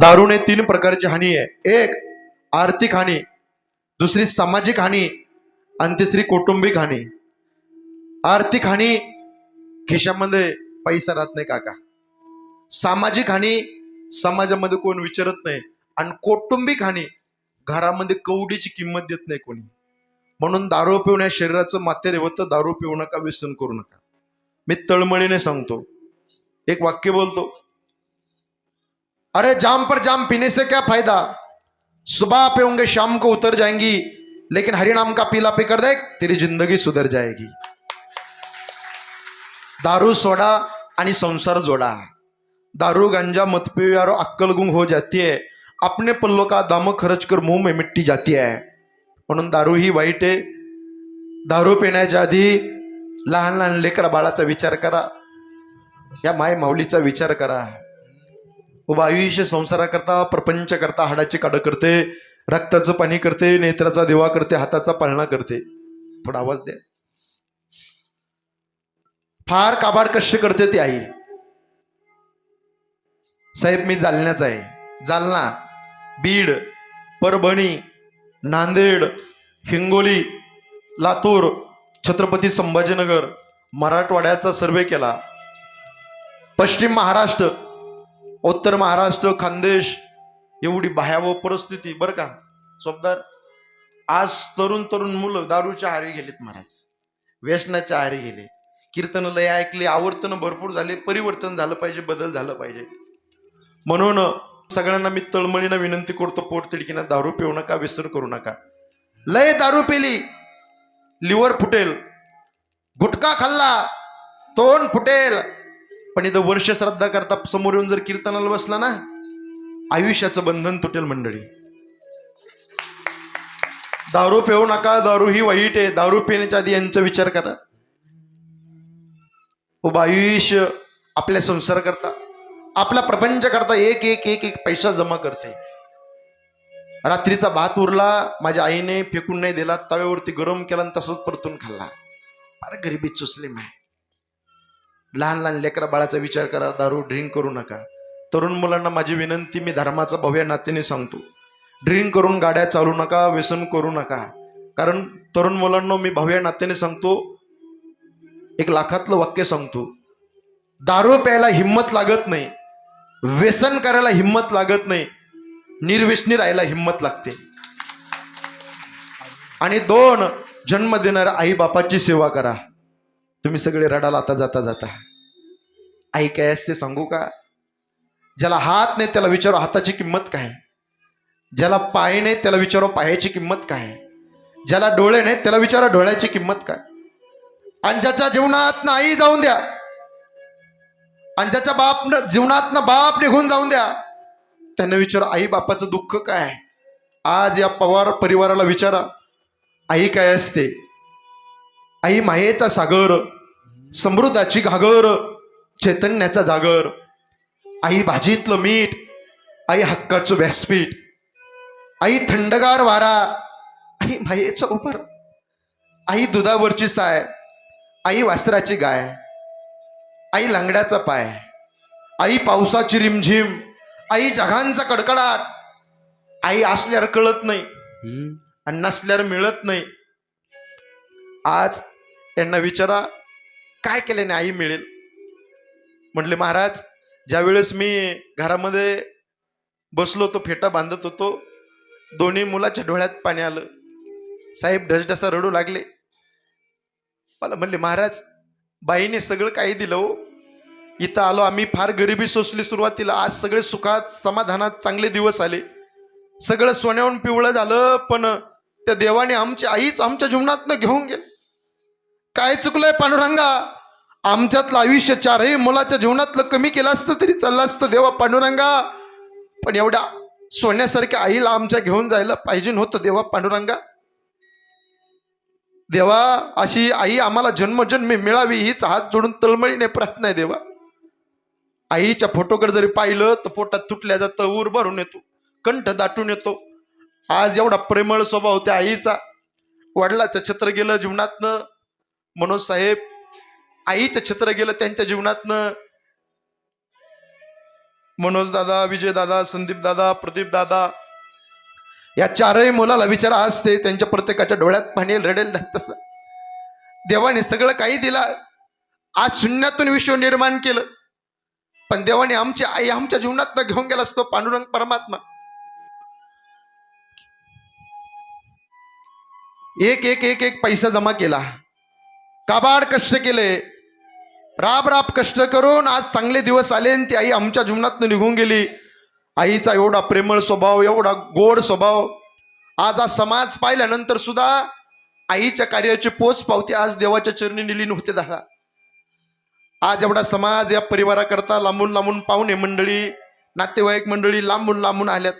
दारूने तीन प्रकारची हानी आहे. एक आर्थिक हानी. दुसरी सामाजिक हानी. आणि तिसरी कौटुंबिक हानी. आर्थिक हानी खिशामध्ये पैसा राहत नाही काका. सामाजिक हानी समाजामध्ये कोण विचारत नाही. आणि कौटुंबिक हानी घरामध्ये कवडीची किंमत देत नाही कोणी. म्हणून दारू पिऊन या शरीराचं माथेर होतं दारू पिऊ नका व्यसन करू नका. मी तळमळीने सांगतो. एक वाक्य बोलतो. अरे जाम पर जाम पीने से क्या फायदा? सुबह पे होंगे शाम को उतर जाएंगी लेकिन हरिनाम का पीला पी कर दे तेरी जिंदगी सुधर जाएगी। दारू सोडा आणि संसार जोड़ा। दारू गांजा मत पियो यारो अक्कल गुम हो जाती है। अपने पल्लों का दाम खर्च कर मुंह में मिट्टी जाती है। म्हणून दारू ही वाईट आहे दारू पिण्याच्या आधी लहान लहान लेकरा बाळाचा विचार करा। या माय माऊलीचा विचार करा। उभा आयुष्य संसारा करता प्रपंच करता हाडाची काढ करते रक्ताचं पाणी करते नेत्राचा दिवा करते हाताचा पाळणा करते. थोडा आवाज द्या. फार काबाड कष्ट करते ती आई. साहेब मी जालण्याच आहे. जालना बीड परभणी नांदेड हिंगोली लातूर छत्रपती संभाजीनगर मराठवाड्याचा सर्वे केला. पश्चिम महाराष्ट्र उत्तर महाराष्ट्र खानदेश एवढी भयावह परिस्थिती बरं का? सोबदार आज तरुण तरुण मुलं दारूच्या आहारी गेलेत महाराज. व्यसनाच्या आहारी गेले. कीर्तन लय ऐकले आवर्तन भरपूर झाले परिवर्तन झालं पाहिजे बदल झालं पाहिजे. म्हणून सगळ्यांना मी तळमळीनं विनंती करतो पोट तिडकीनं दारू पिऊ नका विसर करू नका. लय दारू पिली. लिव्हर फुटेल. गुटखा खाल्ला. तोंड फुटेल. पण इथं वर्ष श्रद्धा करता समोर येऊन जर कीर्तनाला बसला ना आयुष्याचं बंधन तुटेल मंडळी. दारू पिऊ नका दारू ही वाईट आहे. दारू पिण्याच्या आधी यांचा विचार करा. उभं आयुष्य आपल्या संसार करता आपला प्रपंच करता एक एक एक एक पैसा जमा करते. रात्रीचा भात उरला माझ्या आईने फेकून नाही दिला तव्यावरती गरम केला आणि तसंच परतून खाल्ला. फार गरिबी चुसली माय लहान लहान लेकरा बाळाचा विचार करा दारू ड्रिंक करू नका. तरुण मुलांना माझी विनंती मी धर्माचा भव्य नात्याने सांगतो. ड्रिंक करून गाड्या चालू नका व्यसन करू नका. कारण तरुण मुलांना मी भव्य नात्याने सांगतो एक लाखातलं वाक्य सांगतो. दारू प्यायला हिंमत लागत नाही. व्यसन करायला हिंमत लागत नाही. निर्व्यसनी राहायला हिंमत लागते. आणि दोन जन्म देणाऱ्या आई बापाची सेवा करा. तुम्ही सगळे रडाल आता जाता जाता. आई काय असते सांगू का? ज्याला हात नाही त्याला विचारो हाताची किंमत काय? ज्याला पाय नाही त्याला विचारो पायाची किंमत काय? ज्याला डोळे नाहीत त्याला विचारा डोळ्याची किंमत काय? आणि ज्याच्या जीवनात आई जाऊन द्या. आणि ज्याच्या बाप जीवनात बाप निघून जाऊन द्या. त्यांना विचारा आई बापाचं दुःख काय? आज या पवार परिवाराला विचारा. आई काय असते? आई मायेचा सागर. समृद्धाची घागर चैतन्याचा जागर आई भाजीतलं मीठ आई हक्काचं व्यासपीठ आई थंडगार वारा आई मायेचं उपर आई दुधावरची साय आई वासराची गाय आई लंगड्याचा पाय आई पावसाची रिमझिम आई जगांचा कडकडाट आई असल्यावर कळत नाही आणि नसल्यावर मिळत नाही. आज यांना विचारा काय केल्याने आई मिळेल? म्हटले महाराज ज्या वेळेस मी घरामध्ये बसलो होतो फेटा बांधत होतो दोन्ही मुलाच्या डोळ्यात पाणी आलं. साहेब ढसढसा रडू लागले. मला म्हणले महाराज बाईने सगळं काही दिलं हो. इथं आलो आम्ही फार गरिबी सोसली सुरुवातीला. आज सगळे सुखात समाधानात चांगले दिवस आले. सगळं सोन्याहून पिवळं झालं पण त्या देवाने आमची आईच आमच्या जीवनातनं घेऊन गेलं. काय चुकलंय पांडुरंगा? आमच्यातलं आयुष्य चारही मुलाच्या जीवनातलं कमी केलं असतं तरी चाललं असतं देवा पांडुरंगा. पण एवढ्या सोन्यासारख्या आईला आमच्या घेऊन जायला पाहिजे नव्हतं देवा पांडुरंगा. देवा अशी आई आम्हाला जन्मजन्मी मिळावी हीच हात जोडून तळमळीने प्रार्थना आहे देवा. आईच्या फोटोकडे जरी पाहिलं तर पोटात तुटल्या जातं ऊर भरून येतो कंठ दाटून येतो. आज एवढा प्रेमळ स्वभाव त्या आईचा. वडिलाचं छत्र गेलं जीवनातनं. मनोज साहेब आईचं छत्र गेलं त्यांच्या जीवनातनं. मनोज दादा विजय दादा संदीप दादा प्रदीप दादा या चारही मुलाला विचारा असते त्यांच्या प्रत्येकाच्या डोळ्यात पाणी रडेल तसं देवाने सगळं काही दिलं. आज शून्यातून विश्व निर्माण केलं. पण देवाने आमची आई आमच्या जीवनात घेऊन गेला असतो पांडुरंग परमात्मा. एक एक एक एक पैसा जमा केला. काबाड कष्ट केले. राब राब कष्ट करून आज चांगले दिवस आले आणि ती आई आमच्या जीवनातून निघून गेली. आईचा एवढा प्रेमळ स्वभाव एवढा गोड स्वभाव. आज हा समाज पाहिल्यानंतर सुद्धा आईच्या कार्याची पोच पावती आज देवाच्या चरणी निलीन होते दादा. आज एवढा समाज या परिवाराकरता लांबून लांबून पाहुणे मंडळी नातेवाईक मंडळी लांबून लांबून आल्यात.